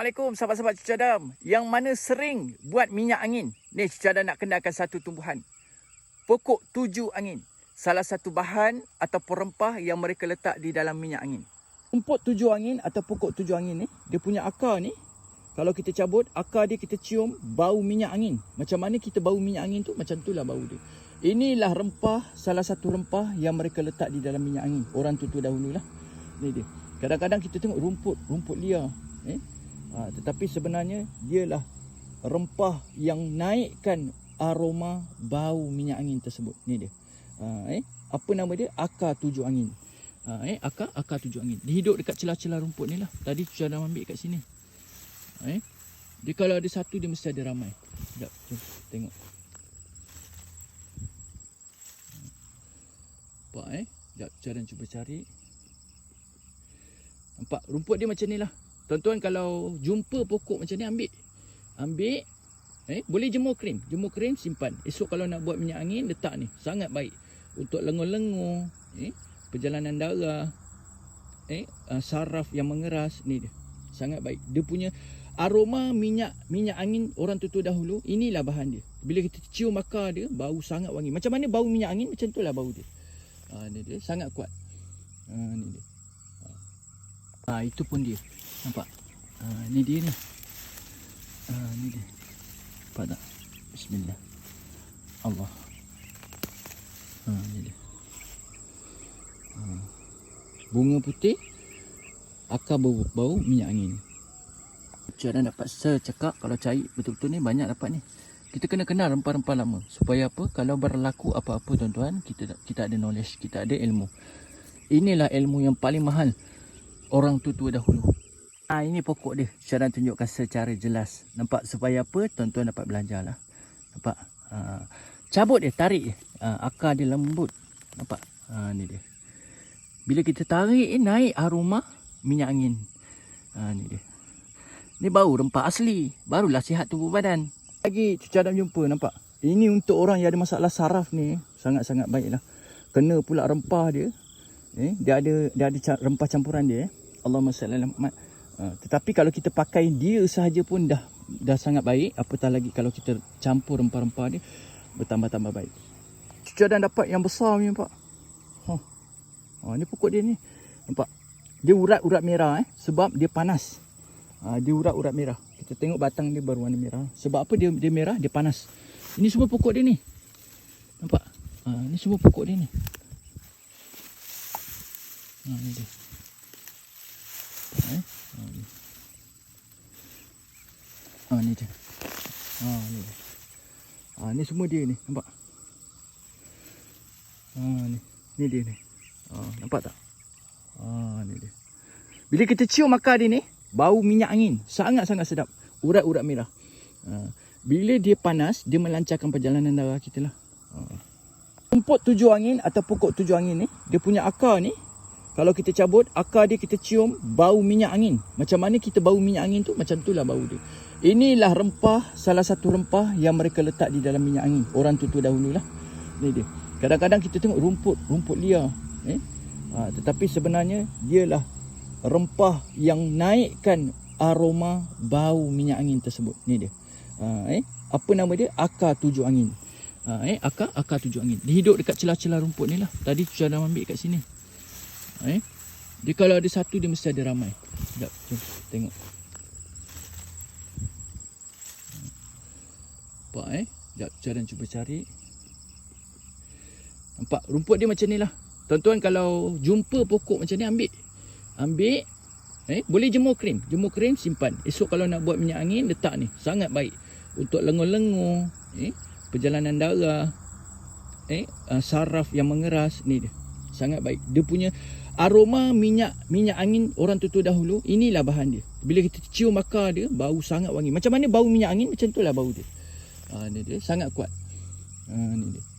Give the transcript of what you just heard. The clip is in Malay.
Assalamualaikum sahabat-sahabat Cucu Adam. Yang mana sering buat minyak angin? Ni Cucu Adam nak kenalkan satu tumbuhan. Pokok tujuh angin. Salah satu bahan ataupun rempah yang mereka letak di dalam minyak angin. Rumput tujuh angin atau pokok tujuh angin ni Dia punya akar ni Kalau kita cabut, akar dia kita cium bau minyak angin. Macam mana kita bau minyak angin tu, macam itulah bau dia. Inilah rempah, salah satu rempah yang mereka letak di dalam minyak angin. Orang tu tu dahululah Ni dia. Kadang-kadang kita tengok rumput, rumput liar eh? Ha, tetapi sebenarnya dialah rempah yang naikkan aroma bau minyak angin tersebut. Ni dia. Ha, eh? Apa nama dia? Akar tujuh angin. Ha, eh? Akar akar tujuh angin. Dia hidup dekat celah-celah rumput ni lah. Tadi Cucu dah ambil kat sini. Ha, eh? Dia kalau ada satu dia mesti ada ramai. Sekejap. Jom tengok. Nampak eh? Sekejap dah cuba cari. Nampak rumput dia macam ni lah. Tuan-tuan kalau jumpa pokok macam ni ambil. Ambil. Eh, boleh jemur krim. Jemur krim simpan. Esok kalau nak buat minyak angin letak ni. Sangat baik. Untuk lengur-lengur. Eh, perjalanan darah. Eh, uh, saraf yang mengeras. Ni dia. Sangat baik. Dia punya aroma minyak minyak angin orang tu dahulu. Inilah bahan dia. Bila kita cium akar dia. Bau sangat wangi. Macam mana bau minyak angin? Macam itulah bau dia. Ha, ni dia. Sangat kuat. Ha, ni dia. Ha, itu pun dia. Nampak? Ha, ni dia ni. Ha, ni dia. Nampak tak? Bismillah. Allah. Ha, ni dia. Ha. Bunga putih. Akar bau, bau minyak angin. Cara dapat secekap kalau cari betul-betul ni banyak dapat ni. Kita kena kenal rempah-rempah lama. Supaya apa? Kalau berlaku apa-apa tuan-tuan, kita kita ada knowledge, kita ada ilmu. Inilah ilmu yang paling mahal orang tua-tua dahulu. Ha, ini pokok dia. Nak tunjukkan secara jelas. Nampak supaya apa? Tuan-tuan dapat belajar lah. Nampak? Ha. Cabut dia, tarik dia. Ha, akar dia lembut. Nampak? Ha, ni dia. Bila kita tarik, eh, naik aroma minyak angin. Ha, ni dia. Ni bau rempah asli. Barulah sihat tubuh badan. Lagi cucu Adam jumpa, nampak? Ini untuk orang yang ada masalah saraf ni. Sangat-sangat baik lah. Kena pula rempah dia. Eh, dia ada dia ada rempah campuran dia. Eh. Allahumma salli ala Muhammad. Uh, tetapi kalau kita pakai dia sahaja pun dah dah sangat baik. Apatah lagi kalau kita campur rempah-rempah dia bertambah-tambah baik. Cucu dah dapat yang besar ni nampak. Ha. Oh, ni pokok dia ni. Nampak. Dia urat-urat merah eh sebab dia panas. Uh, dia urat-urat merah. Kita tengok batang dia baru warna merah. Sebab apa dia dia merah? Dia panas. Ini semua pokok dia ni. Nampak? Uh, ni semua pokok dia ni. Ha, ni dia. Eh? Ha, ni. Ha, ni dia. Ha, ni. Ha, ni semua dia ni. Nampak? Ha, ni. Ni dia ni. Ha, nampak tak? Ha, ni dia. Bila kita cium akar dia ni, bau minyak angin. Sangat-sangat sedap. Urat-urat merah. Ha, bila dia panas, dia melancarkan perjalanan darah kita lah. Ha. Rumput tujuh angin atau pokok tujuh angin ni, dia punya akar ni, kalau kita cabut, akar dia kita cium bau minyak angin. Macam mana kita bau minyak angin tu, macam itulah bau dia. Inilah rempah, salah satu rempah yang mereka letak di dalam minyak angin. Orang tu tu dahululah. Ni dia. Kadang-kadang kita tengok rumput, rumput liar. Eh? Ha, tetapi sebenarnya dialah rempah yang naikkan aroma bau minyak angin tersebut. Ni dia. Ha, eh? Apa nama dia? Akar tujuh angin. Ha, eh? Akar, akar tujuh angin. Dia hidup dekat celah-celah rumput ni lah. Tadi Cucu dah ambil kat sini. Eh? Dia kalau ada satu dia mesti ada ramai. Sekejap, jom tengok. Nampak eh? Sekejap, cara cuba cari. Nampak rumput dia macam ni lah. Tuan-tuan kalau jumpa pokok macam ni ambil. Ambil. Eh, boleh jemur krim. Jemur krim simpan. Esok kalau nak buat minyak angin letak ni. Sangat baik. Untuk lengur-lengur. Eh, perjalanan darah. Eh, uh, saraf yang mengeras. Ni dia. Sangat baik. Dia punya aroma minyak minyak angin orang tua dahulu. Inilah bahan dia. Bila kita cium akar dia bau sangat wangi. Macam mana bau minyak angin? Macam itulah bau dia. Ha, ni dia sangat kuat. Ha, ni dia